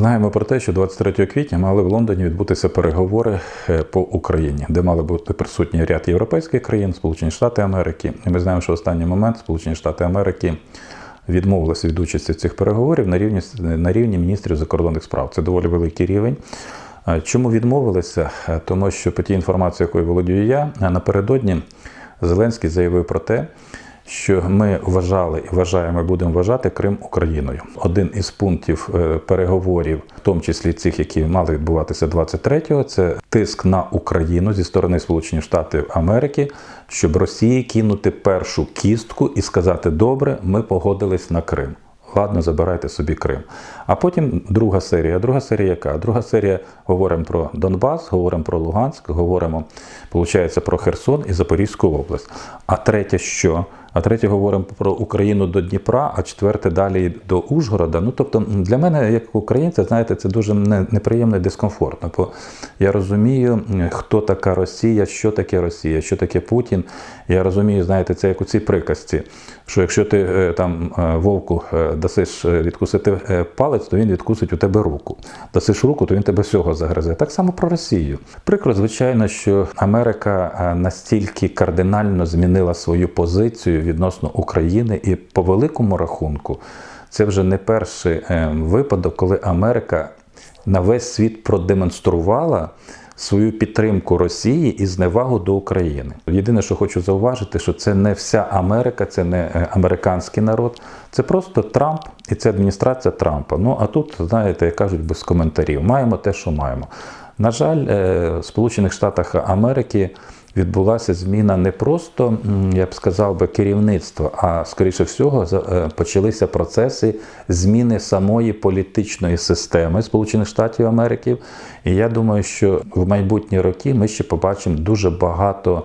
Знаємо про те, що 23 квітня мали в Лондоні відбутися переговори е, по Україні, де мали бути присутні ряд європейських країн, Сполучені Штати Америки. І ми знаємо, що в останній момент Сполучені Штати Америки відмовилися від участі цих переговорів на рівні на рівні міністрів закордонних справ. Це доволі великий рівень. Е, Чому відмовилися? Е, Тому що по тій інформації, якою володію я, напередодні Зеленський заявив про те, що ми вважали і вважаємо, будемо вважати Крим Україною. Один із пунктів е, переговорів, в тому числі цих, які мали відбуватися 23-го, це тиск на Україну зі сторони Сполучених Штатів Америки, щоб Росії кинути першу кістку і сказати: добре, ми погодились на Крим. Ладно, забирайте собі Крим. А потім друга серія. Друга серія яка? Друга серія говоримо про Донбас, говоримо про Луганськ, говоримо, виходить, про Херсон і Запорізьку область. А третє що? А третє говоримо про Україну до Дніпра, а четверте далі до Ужгорода. Ну тобто для мене, як українця, знаєте, це дуже неприємно і дискомфортно. Бо я розумію, хто така Росія, що таке Росія, що таке Путін. Я розумію, знаєте, це як у цій приказці, що якщо ти е, там е, вовку е, дасиш відкусити палець, то він відкусить у тебе руку. Дасиш руку, то він тебе всього загризе. Так само про Росію. Прикро, звичайно, що Америка настільки кардинально змінила свою позицію відносно України, і по великому рахунку це вже не перший е, випадок, коли Америка на весь світ продемонструвала свою підтримку Росії і зневагу до України. Єдине, що хочу зауважити, що це не вся Америка, це не е, американський народ, це просто Трамп і це адміністрація Трампа. Ну а тут, знаєте, як кажуть, без коментарів. Маємо те, що маємо. На жаль, е, в Сполучених Штатах Америки відбулася зміна не просто, я б сказав би, керівництва, а скоріше всього е, почалися процеси зміни самої політичної системи Сполучених Штатів Америки. І я думаю, що в майбутні роки ми ще побачимо дуже багато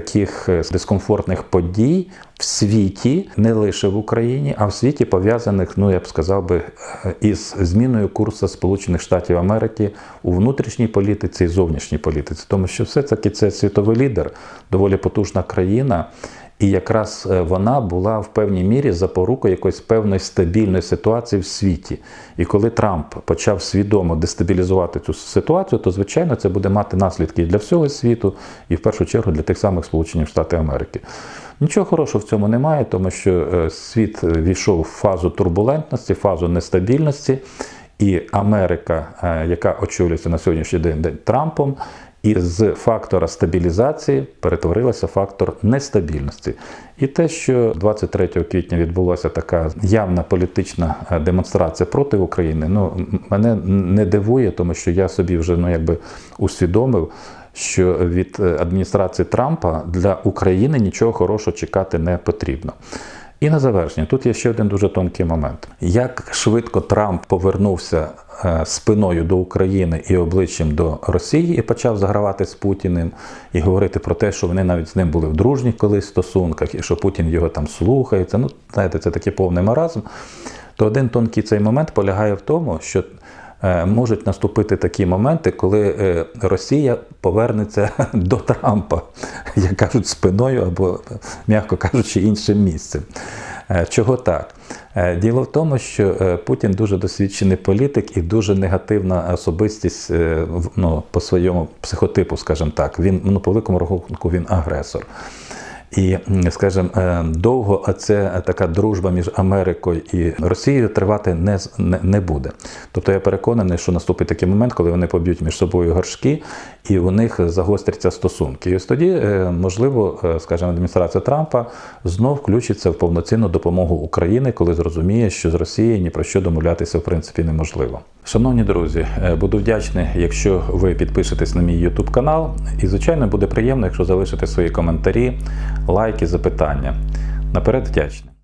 таких е, дискомфортних подій в світі, не лише в Україні, а в світі пов'язаних, ну я б сказав би, е, із зміною курсу Сполучених Штатів Америки у внутрішній політиці і зовнішній політиці, тому що все таки це світовий лідер, доволі потужна країна. І якраз е, вона була в певній мірі запорукою якоїсь певної стабільної ситуації в світі. І коли Трамп почав свідомо дестабілізувати цю ситуацію, то звичайно це буде мати наслідки і для всього світу, і в першу чергу для тих самих Сполучених Штатів Америки. Нічого хорошого в цьому немає, тому що е, світ війшов в фазу турбулентності, фазу нестабільності, і Америка, е, яка очолюється на сьогоднішній день Трампом, і з фактора стабілізації перетворилася фактор нестабільності. І те, що 23 квітня відбулася така явна політична е, демонстрація проти України, ну мене не дивує, тому що я собі вже ну якби усвідомив. Що від е, адміністрації Трампа для України нічого хорошого чекати не потрібно. І на завершення, тут є ще один дуже тонкий момент. Як швидко Трамп повернувся е, спиною до України і обличчям до Росії і почав загравати з Путіним і говорити про те, що вони навіть з ним були в дружніх колись стосунках, і що Путін його там слухається. Ну, знаєте, це такий повний маразм. То один тонкий цей момент полягає в тому, що можуть наступити такі моменти, коли е, Росія повернеться до Трампа, як кажуть, спиною або, м'яко кажучи, іншим місцем. Е, Чого так? Е, Діло в тому, що е, Путін дуже досвідчений політик і дуже негативна особистість е, ну, по своєму психотипу, скажімо так. Він ну, по великому рахунку він агресор. І, скажімо, е, довго ця така дружба між Америкою і Росією тривати не, не, буде. Тобто я переконаний, що наступить такий момент, коли вони поб'ють між собою горшки, і у них загостряться стосунки. І ось тоді, е, можливо, е, скажімо, адміністрація Трампа знов включиться в повноцінну допомогу Україні, коли зрозуміє, що з Росією ні про що домовлятися в принципі неможливо. Шановні друзі, е, буду вдячний, якщо ви підпишетесь на мій YouTube канал. І, звичайно, буде приємно, якщо залишите свої коментарі, лайки, запитання. Наперед вдячний.